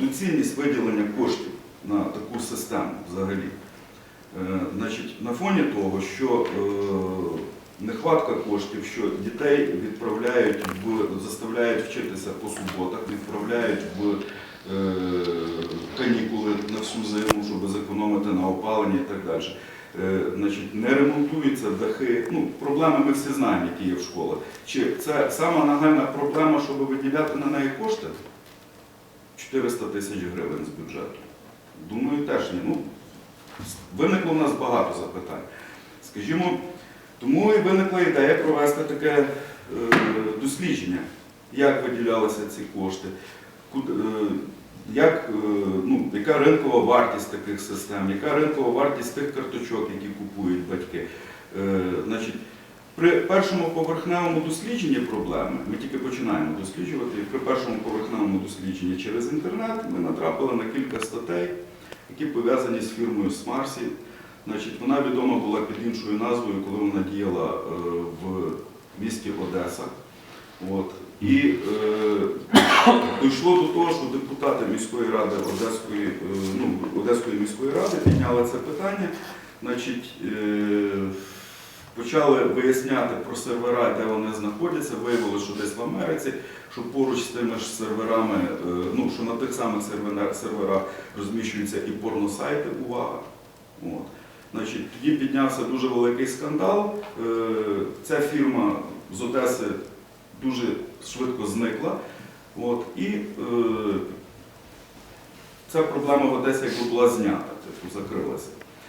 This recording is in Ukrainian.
доцільність виділення коштів на таку систему взагалі. Е, Значить, на фоні того, що е, нехватка коштів, що дітей відправляють в заставляють вчитися по суботах, відправляють в е, канікули на всю зиму, щоб зекономити на опаленні і так далі. Значить, не ремонтуються дахи. Ну, проблеми ми всі знаємо, які є в школах. Чи це сама нагальна проблема, щоб виділяти на неї кошти? 400 тисяч гривень з бюджету. Думаю, теж ні. Ну, виникло в нас багато запитань. Скажімо, тому і виникла ідея провести таке е, дослідження, як виділялися ці кошти, куди, е, як, е, ну, яка ринкова вартість таких систем, яка ринкова вартість тих карточок, які купують при першому поверхневому дослідженні проблеми, ми тільки починаємо досліджувати, і при першому поверхневому дослідженні через інтернет ми натрапили на кілька статей, які пов'язані з фірмою Смарсі. Значить, вона відома була під іншою назвою, коли вона діяла е, в місті Одеса. От. І е, дійшло до того, що депутати міської ради Одеської, е, ну, Одеської міської ради підняли це питання. Значить, е, почали виясняти про сервера, де вони знаходяться, виявили, що десь в Америці, що поруч з тими ж серверами, е, ну, що на тих самих серверах розміщуються і порносайти, увага. От. Значить, тоді піднявся дуже великий скандал. Е, Ця фірма з Одеси дуже швидко зникла. От, і е, ця проблема в Одесі якби була знята, типу, закрилася.